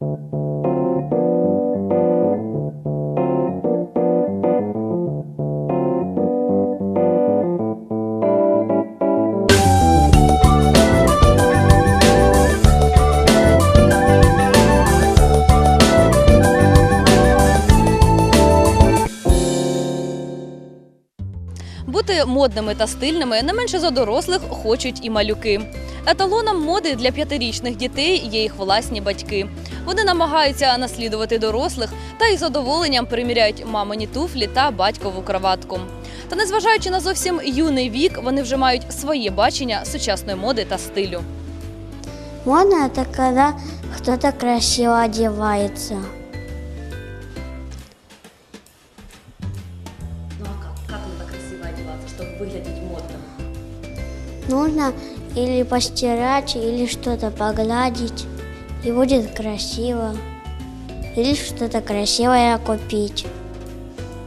Thank you. Бути модними та стильними не менше за дорослих хочуть і малюки. Еталоном моди для п'ятирічних дітей є їх власні батьки. Вони намагаються наслідувати дорослих та із задоволенням приміряють мамині туфлі та батькову краватку. Та незважаючи на зовсім юний вік, вони вже мають своє бачення сучасної моди та стилю. Модно это когда кто-то красиво одевается. Нужно или постирать, или что-то погладить, и будет красиво. Или что-то красивое купить.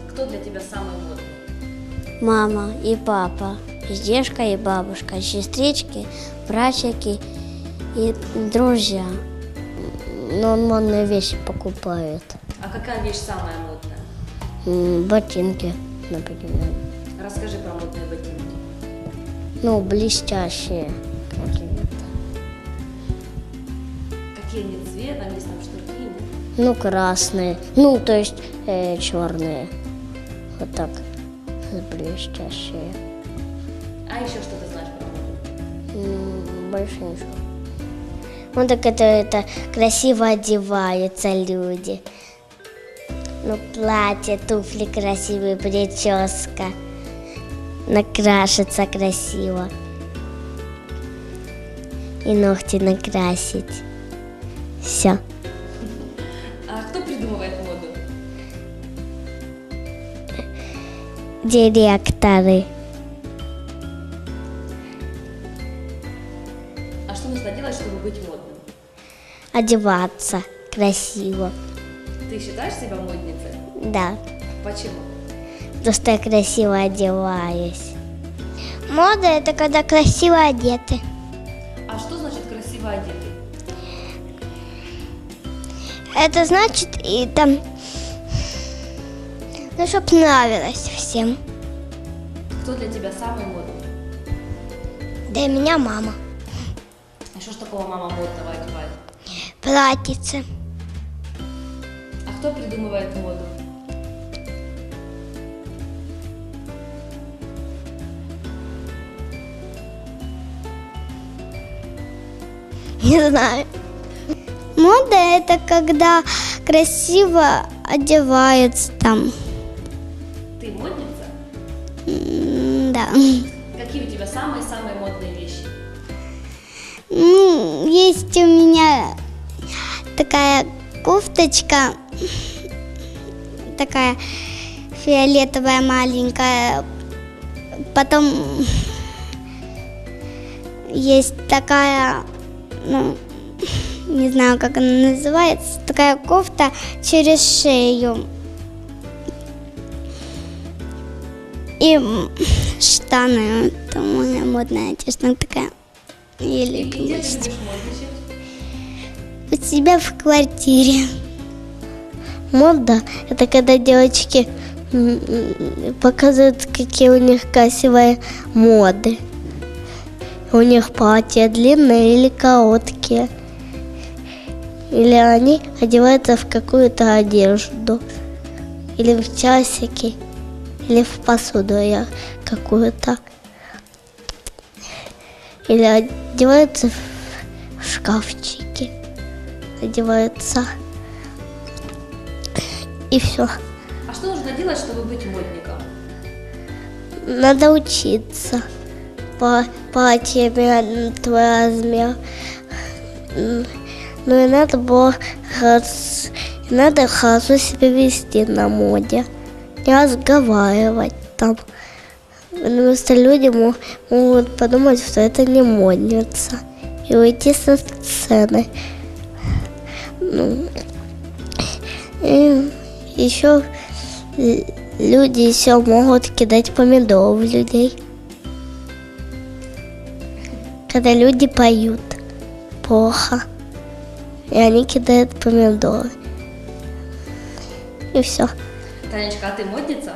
Кто для тебя самый модный? Мама и папа, и дедушка и бабушка, сестрички, братики и друзья. Но он модные вещи покупает. А какая вещь самая модная? Ботинки, например. Расскажи про. Ну, блестящие какие-то. Какие они цветом, есть там штуки, нет? Ну, красные. Ну, то есть черные. Вот так. Блестящие. А еще что ты знаешь про моду? М, Больше ничего. Ну, так это, это красиво одеваются люди. Ну, платье, туфли красивые, прическа. Накрашиться красиво. И ногти накрасить. Все. А кто придумывает моду? Директоры. А что нужно делать, чтобы быть модным? Одеваться красиво. Ты считаешь себя модницей? Да. Почему? Потому что я красиво одеваюсь. Мода это когда красиво одеты. А что значит красиво одетый? Это значит и там, ну, чтоб нравилось всем. Кто для тебя самый модный? Для меня мама. А что ж такого мама модного одевает? Платьице. А кто придумывает моду? Не знаю. Мода это когда красиво одеваются там. Ты модница? М, Да. Какие у тебя самые-самые модные вещи? Ну, есть у меня такая кофточка, такая фиолетовая маленькая. Потом есть такая, ну, не знаю, как она называется, такая кофта через шею. И штаны, это моя модная одежда такая. Я И люблю где ты носить. будешь модничать? У себя в квартире. Мода – это когда девочки показывают, какие у них красивые моды. У них платья длинные или короткие. Или они одеваются в какую-то одежду. Или в часики. Или в посуду я какую-то. Или одеваются в- шкафчики одеваются. И все. А что нужно делать, чтобы быть модником? Надо учиться по платьями твой размер. Ну и надо было хос- надо хорошо себя вести на моде. Не разговаривать там. Потому что люди мо- могут подумать, что это не модница. И уйти со сцены. Ну, и еще люди еще могут кидать помидоры в людей. Когда люди поют плохо. и они кидают помидоры. И все. Танечка, а ты модница?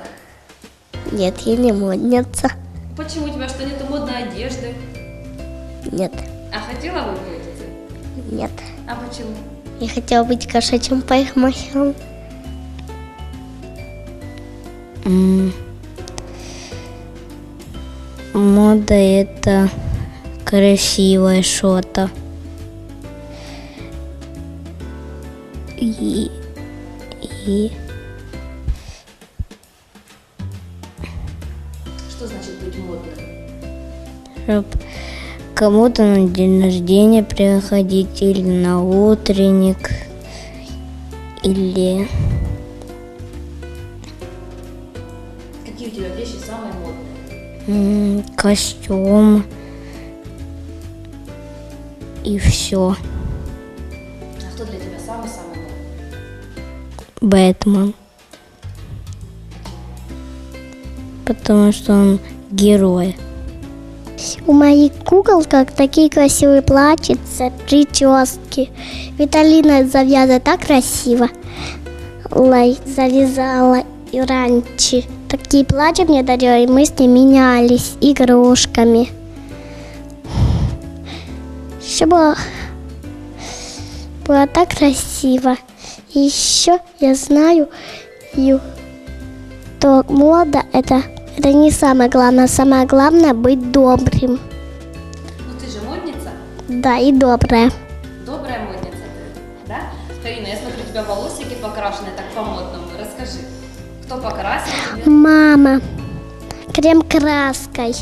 Нет, я не модница. Почему у тебя что, нету модной одежды? Нет, А хотела бы быть? нет. А почему? Я хотела быть кошачьим парикмахером. Мода это красивое что-то. И, и Что значит быть модным? чтоб кому-то на день рождения приходить или на утренник, или Какие у тебя вещи самые модные? м, костюм и все. А кто для тебя самый-самый модный? Бэтмен. Потому что он герой. У моих кукол как такие красивые платьица, прически. Виталина завязывает так красиво. Лай завязала и раньше. Такие платья мне дарила, и мы с ней менялись игрушками. Все было, было так красиво. И еще я знаю, что мода это, это не самое главное. Самое главное быть добрым. Ну ты же модница? Да, и добрая. Добрая модница да? Карина, я смотрю, у тебя волосики покрашены так по-модному. Расскажи, кто покрасил тебе? Мама, крем краской.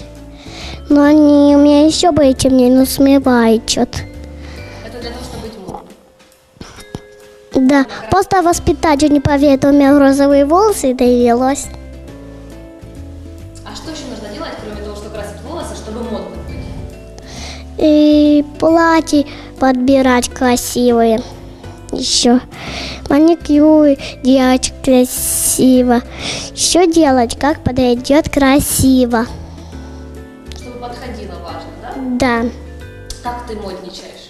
Но они у меня еще были темнее, но смывают что-то. Это для того, чтобы быть модным. Да, просто воспитатель не поверит, у меня розовые волосы и довелось. А что еще нужно делать, кроме того, что красить волосы, чтобы модным быть? И платья подбирать красивые. Еще маникюр делать красиво. Еще делать, как подойдет красиво. Да? Как ты модничаешь?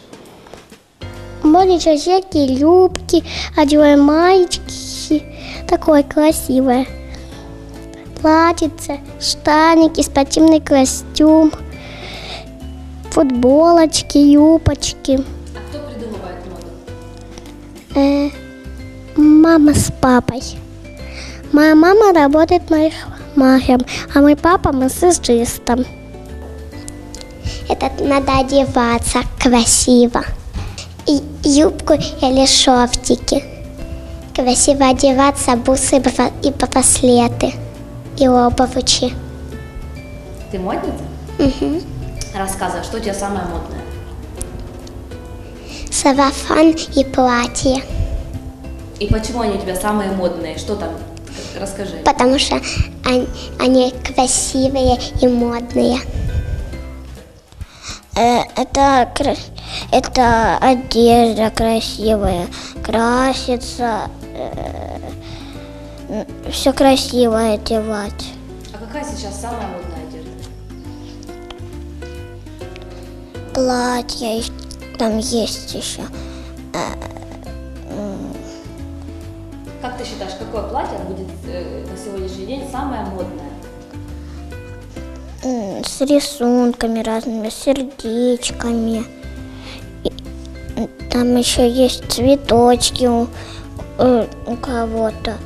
Можно всякие юбки, одеваем маечки. Такое красивое. Платьице, штаники, спортивный костюм, футболочки, юбочки. А кто придумывает моду? Э, мама с папой. Моя мама работает парикмахером, а мой папа массажистом. Это надо одеваться красиво. И юбку или шортики. Красиво одеваться, бусы и браслеты. И обувочи. Ты модница? Угу. Рассказывай, что у тебя самое модное? Сарафан и платье. И почему они у тебя самые модные? Что там? Расскажи. Потому что они, они красивые и модные. Э, Это, это одежда красивая, красится, все красиво одевать. А какая сейчас самая модная одежда? Платья там есть еще. Как ты считаешь, какое платье будет э, на сегодняшний день самое модное? С рисунками разными, сердечками. И, Там еще есть цветочки у, э, у кого-то.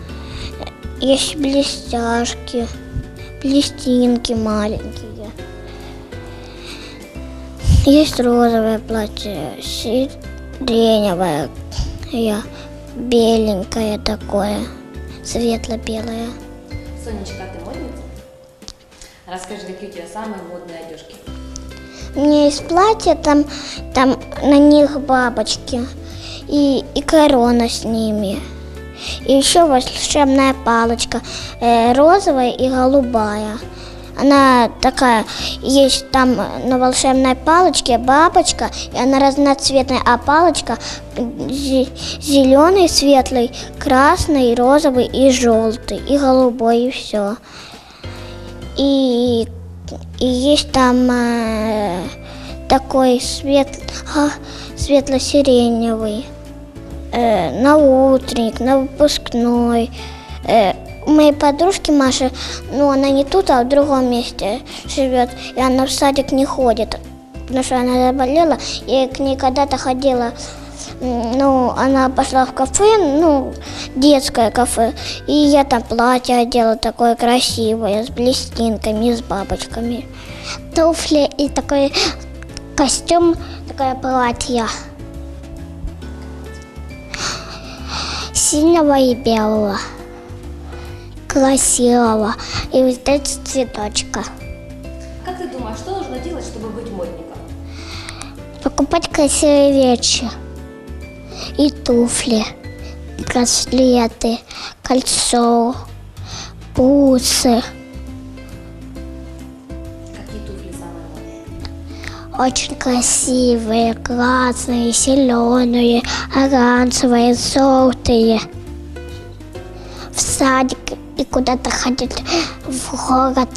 Есть блестяшки, блестинки маленькие. Есть розовое платье, сиреневое, беленькое такое, светло-белое. Сонечка, а ты? Расскажи, какие у тебя самые модные одежки? У меня есть платье, там, там на них бабочки и, и корона с ними. И еще волшебная палочка, э, розовая и голубая. Она такая, есть там на волшебной палочке бабочка, и она разноцветная, а палочка зеленый, светлый, красный, розовый и желтый, и голубой, и все. И, и есть там э, такой свет, а, светло-сиреневый, э, на утренник, на выпускной. Э, у моей подружки Маши, ну она не тут, а в другом месте живет, и она в садик не ходит, потому что она заболела. Я к ней когда-то ходила, ну, она пошла в кафе, ну, детское кафе, и я там платье одела такое красивое, с блестинками, с бабочками. Туфли и такой костюм, такое платье. Синего и белого. Красивого. И вот эти цветочка. Как ты думаешь, что нужно делать, чтобы быть модником? Покупать красивые вещи. И туфли, браслеты, кольцо, бусы. Какие туфли самые модные? Очень красивые, красные, зеленые, оранжевые, желтые. В садик и куда-то ходить в город.